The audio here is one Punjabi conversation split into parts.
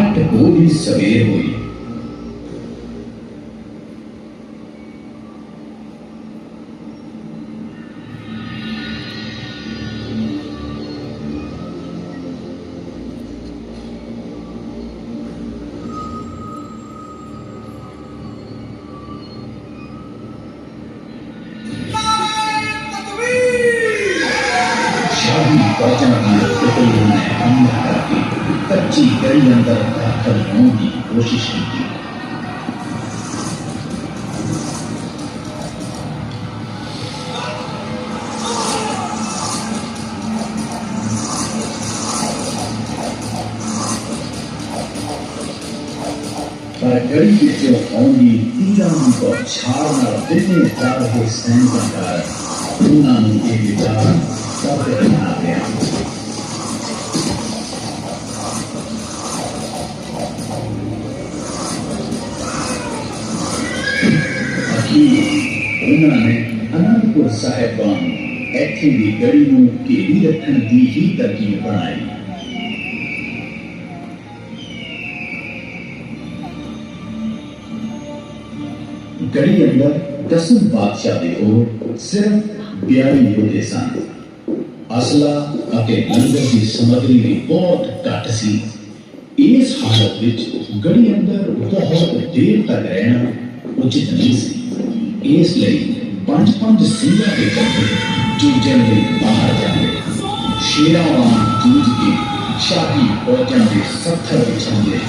આઠ કોની સવેર હોય. Característica onde tirando charla debilitar o sangue, uma debilitar da verdade. ਜਾ ਰਹੇ ਸੈਨਿਕਾਂ ਦਾ ਉਹਨਾਂ ਨੂੰ ਇਹ ਵਿਚਾਰ ਸਭ ਬਣਾ ਲਿਆ ਅਖੀਰ ਉਹਨਾਂ ਨੇ ਅਨੰਦਪੁਰ ਸਾਹਿਬਾਂ ਨੂੰ ਇੱਥੇ ਦੀ ਗੜੀ ਨੂੰ ਘੇਰੀ ਰੱਖਣ ਦੀ ਹੀ ਤਰਕੀਬ ਬਣਾਈ ਗੜੀ ਅੰਦਰ ਦਸਮ ਬਾਦਸ਼ਾਹ ਦੇ ਉਹ ਸਿਰਫ 42 ਯੋਧੇ ਸਨ ਅਸਲਾ ਅਤੇ ਲੰਗਰ ਦੀ ਸਮੱਗਰੀ ਵੀ ਬਹੁਤ ਘੱਟ ਸੀ ਇਸ ਹਾਲਤ ਵਿੱਚ ਗੜੀ ਅੰਦਰ ਬਹੁਤ ਦੇਰ ਤੱਕ ਰਹਿਣਾ ਉਚਿਤ ਨਹੀਂ ਸੀ ਇਸ ਲਈ ਪੰਜ ਪੰਜ ਸਿੰਘਾਂ ਦੇ ਕੱਪੜੇ ਜੂਝਣ ਲਈ ਬਾਹਰ ਜਾਂਦੇ ਸ਼ੇਰਾਂ ਵਾਂਗ ਜੂਝ ਕੇ ਸ਼ਾਹੀ ਫੌਜਾਂ ਦੇ ਸੱਥਰ ਵਿਛਾਉਂਦੇ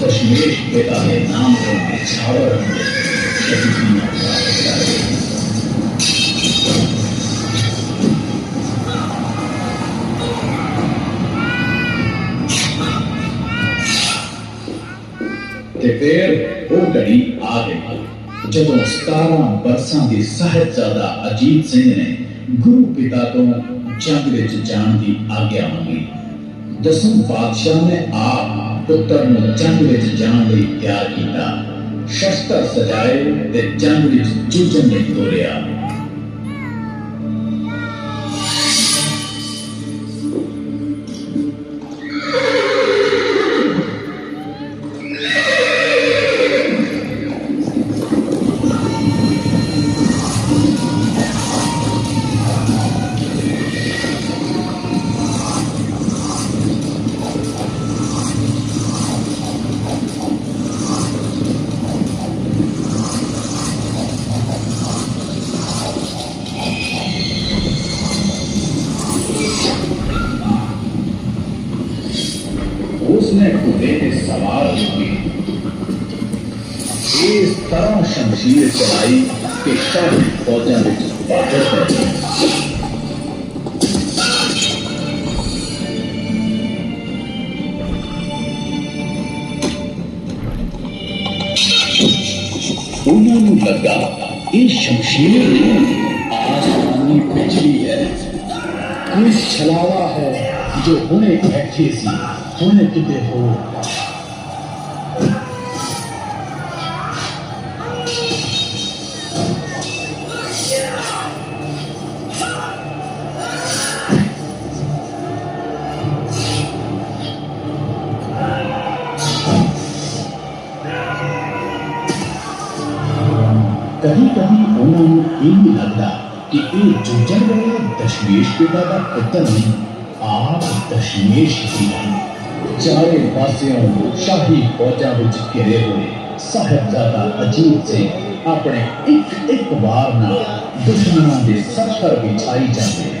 ਦਸ਼ਮੇਸ਼ ਪਿਤਾ ਦੇ ਨਾਮ ਤੋਂ ਵਿਛਾਵਰ ਹੁੰਦੇ ਸ਼ਹੀਦੀਆਂ ਪ੍ਰਾਪਤ ਕਰਦੇ ਤੇ ਫਿਰ ਉਹ ਘੜੀ ਆ ਗਈ। ਜਦੋਂ 17 ਬਰਸਾਂ ਦੇ ਸਾਹਿਬਜ਼ਾਦਾ ਅਜੀਤ ਸਿੰਘ ਨੇ ਗੁਰੂ ਪਿਤਾ ਤੋਂ ਜੰਗ ਵਿੱਚ ਜਾਣ ਦੀ ਆਗਿਆ ਮੰਗੀ। ਦਸਮ ਪਾਤਸ਼ਾਹ ਨੇ ਆਪ ਪੁੱਤਰ ਨੂੰ ਜੰਗ ਵਿੱਚ ਜਾਣ ਲਈ ਤਿਆਰ ਕੀਤਾ। ਸ਼ਸਤਰ ਸਜਾਏ ਤੇ ਜੰਗ ਵਿੱਚ ਜੂਝਣ ਲਈ ਤੋਰਿਆ। انہوں لگا یہ شمشیر آسمانی پچھلی ہے کوئی چھلاوا ہے جو ہنے پھیکی سی ہنے کتے ہو کبھی کبھی انہوں نے یہ بھی لگتا کہ یہ جوجل گئے دشمیش کے دادا پتر نہیں، آپ دشمیش ہی نہیں چارے پاسیوں شاہی فوجاں وچ گھرے ہوئے صاحبزادہ عجیب سے اپنے ایک ایک وار نال دشمنوں دے سفر بچھائی جاندے۔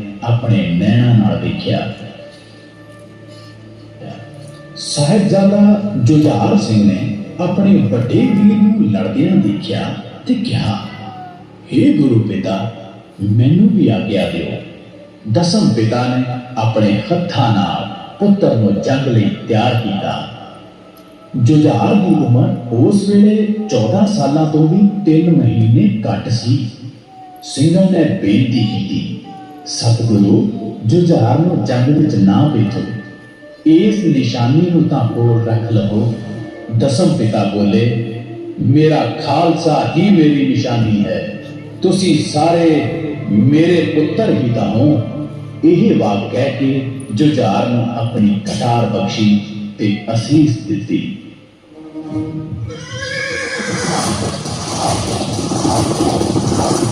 ਆਪਣੇ ਨੈਣਾਂ ਨਾਲ ਵੇਖਿਆ ਸਾਹਿਬਜ਼ਾਦਾ ਜੁਝਾਰ ਸਿੰਘ ਨੇ ਆਪਣੇ ਵੱਡੇ ਵੀਰ ਨੂੰ ਲੜਦਿਆਂ ਦੇਖਿਆ ਤੇ ਕਿਹਾ हे ਗੁਰੂ ਪਿਤਾ, ਮੈਨੂੰ ਵੀ ਆਗਿਆ ਦਿਓ। ਦਸਮ ਪਿਤਾ ਨੇ ਆਪਣੇ ਹੱਥਾਂ ਨਾਲ ਪੁੱਤਰ ਨੂੰ ਜੰਗ ਲਈ ਤਿਆਰ ਕੀਤਾ। ਜੁਝਾਰ ਦੀ ਉਮਰ ਉਸ ਵੇਲੇ 14 ਸਾਲਾਂ ਤੋਂ ਵੀ 3 ਮਹੀਨੇ ਘੱਟ ਸੀ। ਸਿੰਘਾਂ ਨੇ ਬੇਨਤੀ ਕੀਤੀ ਸਤਿਗੁਰੂ ਜੁਝਾਰ ਨੂੰ ਜੰਗ ਵਿੱਚ ਨਾ ਬੈਠੋ, ਇਸ ਨਿਸ਼ਾਨੀ ਨੂੰ ਤਾਂ ਕੋਲ ਰੱਖ ਲਵੋ। ਦਸਮ ਪਿਤਾ ਬੋਲੇ, ਮੇਰਾ ਖਾਲਸਾ ਹੀ ਮੇਰੀ ਨਿਸ਼ਾਨੀ ਹੈ। ਤੁਸੀਂ ਸਾਰੇ ਮੇਰੇ ਪੁੱਤਰ ਹੀ ਤਾਂ ਹੋ। ਇਹ ਵਾਕ ਕਹਿ ਕੇ ਜੁਝਾਰ ਨੂੰ ਆਪਣੀ ਕਟਾਰ ਬਖਸ਼ੀ ਤੇ ਅਸੀਸ ਦਿੱਤੀ। ਸਾਹਿਬਜ਼ਾਦਾ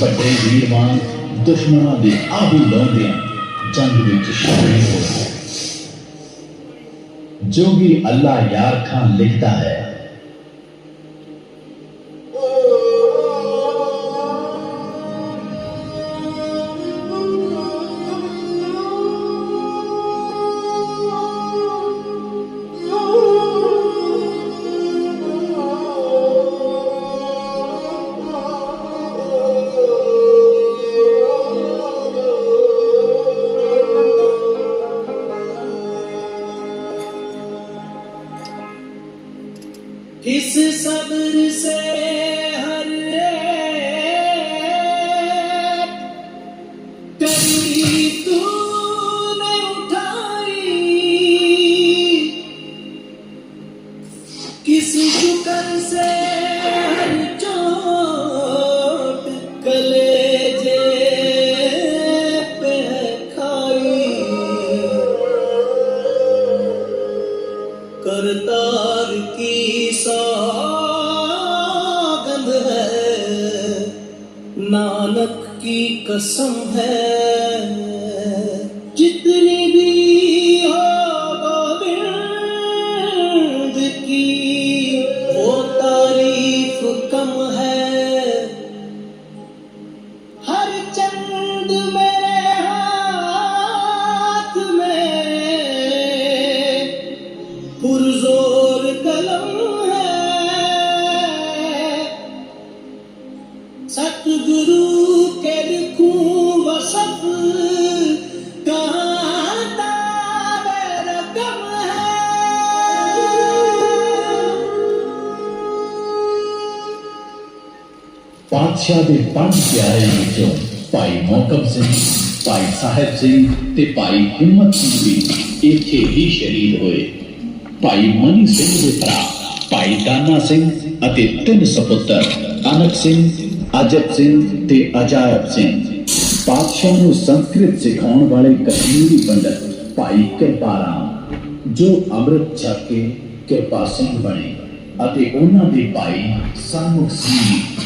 ਵੱਡੇ ਵੀਰਵਾਨ ਦੁਸ਼ਮਣਾਂ ਦੇ ਆਹੂ ਲਾਉਂਦਿਆਂ ਜੰਗ ਵਿੱਚ ਸ਼ਾਮਿਲ ਹੋ ਗਿਆ ਜੋਗੀ ਅੱਲਾ ਯਾਰ ਖਾਨ ਲਿਖਦਾ ਹੈ کی قسم ہے۔ ਪਾਤਸ਼ਾਹ ਦੇ ਪੰਜ ਪਿਆਰਿਆਂ ਵਿੱਚੋਂ ਭਾਈ ਮੋਹਕਮ ਸਿੰਘ, ਭਾਈ ਸਾਹਿਬ ਸਿੰਘ ਤੇ ਭਾਈ ਹਿੰਮਤ ਸਿੰਘ ਵੀ ਇੱਥੇ ਹੀ ਸ਼ਹੀਦ ਹੋਏ। ਭਾਈ ਮਨੀ ਸਿੰਘ ਦੇ ਭਰਾ, ਭਾਈ ਦਾਨਾ ਸਿੰਘ ਅਤੇ ਤਿੰਨ ਸਪੁੱਤਰ, ਅਨਕ ਸਿੰਘ, ਅਜਬ ਸਿੰਘ ਤੇ ਅਜਾਇਬ ਸਿੰਘ। ਪਾਤਸ਼ਾਹ ਨੂੰ ਸੰਸਕ੍ਰਿਤ ਸਿਖਾਉਣ ਵਾਲੇ ਕਸ਼ਮੀਰੀ ਪੰਡਤ ਭਾਈ ਕਿਰਪਾ ਜੋ ਅੰਮ੍ਰਿਤ ਛਕ ਕੇ ਕਿਰਪਾ ਸਿੰਘ ਬਣੇ ਅਤੇ ਉਹਨਾਂ ਦੇ ਭਾਈ ਸਨਮੁਖ ਸਿੰਘ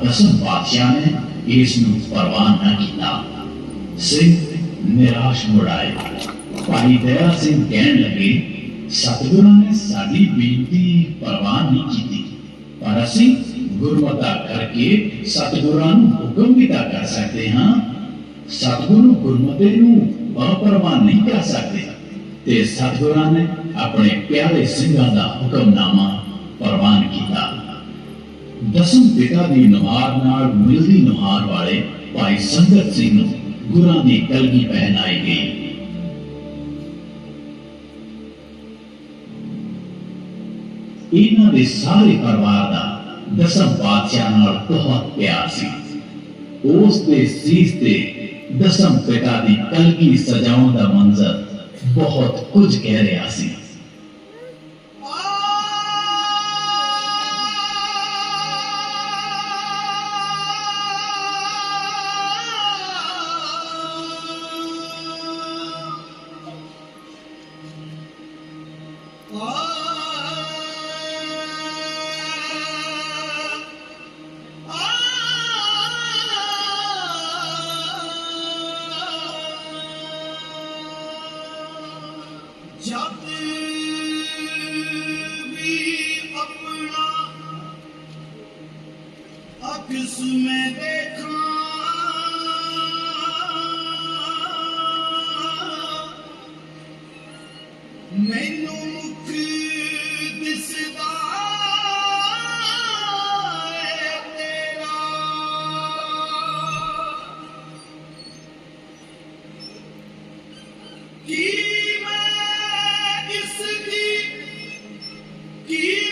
قسم بادشاہ نے اس نو پروان نہ کیتا۔ صرف نراش مڑائے پائی دیا سے کہن لگے ستگرہ نے ساری بینتی پروان نہیں کیتی، پر اسی گروہ گروتا کر کے ستگرہ نے حکم بھی دا کر سکتے ہاں۔ ستگرہ دے نو بہ اپروان نہیں کر سکتے تے ستگرہ نے اپنے پیارے سنگاں دا حکم نامہ پروان کیتا۔ ہے ਦਸਮ ਪਿਤਾ ਦੀ ਨੁਹਾਰ ਨਾਲ ਮਿਲਦੀ ਨੁਹਾਰ ਵਾਲੇ ਭਾਈ ਸੰਗਤ ਸਿੰਘ ਨੂੰ ਗੁਰਾਂ ਦੀ ਕਲਗੀ ਪਹਿਨਾਈ ਗਈ। ਇਹਨਾਂ ਦੇ ਸਾਰੇ ਪਰਿਵਾਰ ਦਾ ਦਸਮ ਪਾਤਸ਼ਾਹ ਨਾਲ ਬਹੁਤ ਪਿਆਰ ਸੀ। ਉਸ ਦੇ ਸੀਸ ਤੇ ਦਸਮ ਪਿਤਾ ਦੀ ਕਲਗੀ ਸਜਾਉਣ ਦਾ ਮੰਜ਼ਰ ਬਹੁਤ ਕੁਝ ਕਹਿ ਰਿਹਾ ਸੀ। किस में देखा मैनू मुख दिसदा तेरा की मैं इसकी की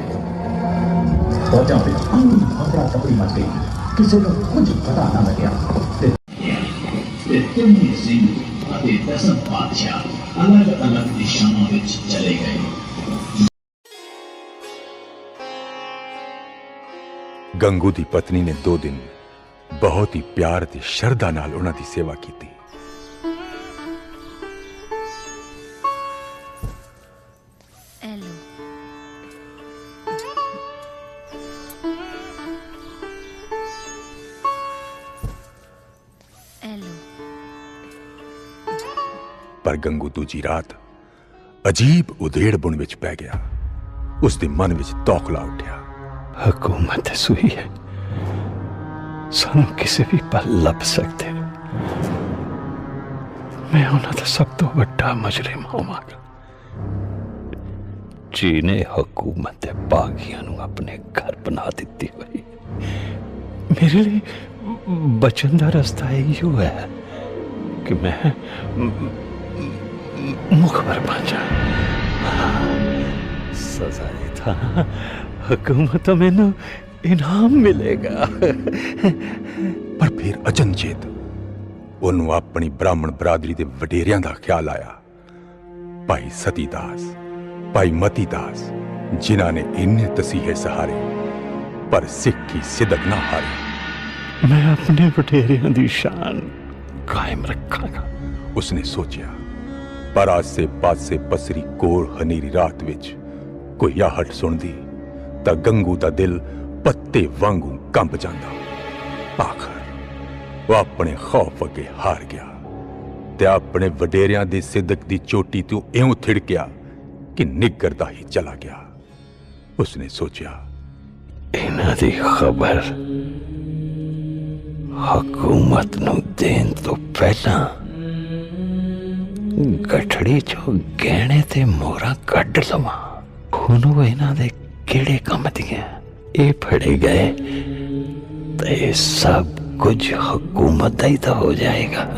ਫੌਜਾਂ ਵਿੱਚ ਹਫੜਾ ਤਫੜੀ ਮਚ ਗਈ ਕਿਸੇ ਨੂੰ ਕੁਝ ਪਤਾ ਨਾ ਲੱਗਿਆ ਤੇ ਤੇ ਤਿੰਨੇ ਸਿੰਘ ਅਤੇ ਦਸਮ ਪਾਤਸ਼ਾਹ ਅਲੱਗ-ਅਲੱਗ ਦਿਸ਼ਾਵਾਂ ਵਿੱਚ ਚਲੇ ਗਏ ਗੰਗੂ ਦੀ ਪਤਨੀ ਨੇ ਦੋ ਦਿਨ ਬਹੁਤ ਹੀ ਪਿਆਰ ਤੇ ਸ਼ਰਧਾ ਨਾਲ ਉਹਨਾਂ ਦੀ ਸੇਵਾ ਕੀਤੀ ਗੰਗੂ ਦੂਜੀ ਰਾਤ ਅਜੀਬ ਉਧੇੜ ਬੁਣ ਵਿੱਚ ਪੈ ਗਿਆ। ਉਸ ਦੇ ਮਨ ਵਿੱਚ ਤੌਖਲਾ ਉੱਠਿਆ। ਹਕੂਮਤ ਸੂਈ ਹੈ। ਸਾਨੂੰ ਕਿਸੇ ਵੀ ਪਲ ਲੱਭ ਸਕਦੇ। ਮੈਂ ਉਹਨਾਂ ਦਾ ਸਭ ਤੋਂ ਵੱਡਾ ਮੁਜਰਮ ਹੋਵਾਂਗਾ। ਜੀਨੇ ਹਕੂਮਤ ਦੇ ਬਾਗੀਆਂ ਨੂੰ ਆਪਣੇ ਘਰ ਬਣਾ ਦਿੱਤੀ ਹੋਈ। ਮੇਰੇ ਲਈ ਬਚਨ ਦਾ ਰਸਤਾ ਇਹੋ ਹੈ ਕਿ ਮੈਂ ਸਜ਼ਾ ਇਹ ਤਾਂ ਹਕੂਮਤ ਤੋਂ ਮੈਨੂੰ ਇਨਾਮ ਮਿਲੇਗਾ ਪਰ ਫਿਰ ਅਚਨਚੇਤ ਉਹਨੂੰ ਆਪਣੀ ਬ੍ਰਾਹਮਣ ਬਰਾਦਰੀ ਦੇ ਵਡੇਰਿਆਂ ਦਾ ਖਿਆਲ ਆਇਆ ਭਾਈ ਸਤੀਦਾਸ ਭਾਈ ਮਤੀਦਾਸ ਜਿਨ੍ਹਾਂ ਨੇ ਇੰਨੇ ਤਸੀਹੇ ਸਹਾਰੇ ਪਰ ਸਿੱਖੀ ਸਿਦਕ ਨਾ ਹਾਰੀ ਮੈਂ ਆਪਣੇ ਵਡੇਰਿਆਂ ਦੀ ਸ਼ਾਨ ਕਾਇਮ ਰੱਖਾਂਗਾ ਉਸਨੇ ਸੋਚਿਆ ਪਰ ਆਸੇ ਪਾਸੇ ਪਸਰੀ ਕੋਰ ਹਨੇਰੀ ਰਾਤ ਵਿੱਚ ਕੋਈ ਆਹਟ ਸੁਣਦੀ ਤਾਂ ਗੰਗੂ ਦਾ ਦਿਲ ਪੱਤੇ ਵਾਂਗੂ ਕੰਬ ਜਾਂਦਾ। ਆਖਰ ਉਹ ਆਪਣੇ ਖੌਫ ਅੱਗੇ ਹਾਰ ਗਿਆ ਤੇ ਆਪਣੇ ਵਡੇਰਿਆਂ ਦੇ ਸਿੱਦਕ ਦੀ ਚੋਟੀ ਤੋਂ ਇਉਂ ਥਿੜਕਿਆ ਕਿ ਨਿੱਗਰਦਾ ਹੀ ਚਲਾ ਗਿਆ। ਉਸਨੇ ਸੋਚਿਆ, ਇਹਨਾਂ ਦੀ ਖਬਰ ਹਕੂਮਤ ਨੂੰ ਦੇਣ ਤੋਂ ਪਹਿਲਾਂ ਗਠੜੀ ਚੋਂ ਗਹਿਣੇ ਤੇ ਮੋਹਰਾਂ ਕੱਢ ਲਵਾਂ। ਹੁਣ ਇਹਨਾਂ ਦੇ ਕਿਹੜੇ ਕੰਮ ਦੀਆਂ? ਇਹ ਫੜੇ ਗਏ ਤੇ ਸਭ ਕੁਝ ਹਕੂਮਤ ਦਾ ਹੀ ਤਾਂ ਹੋ ਜਾਏਗਾ।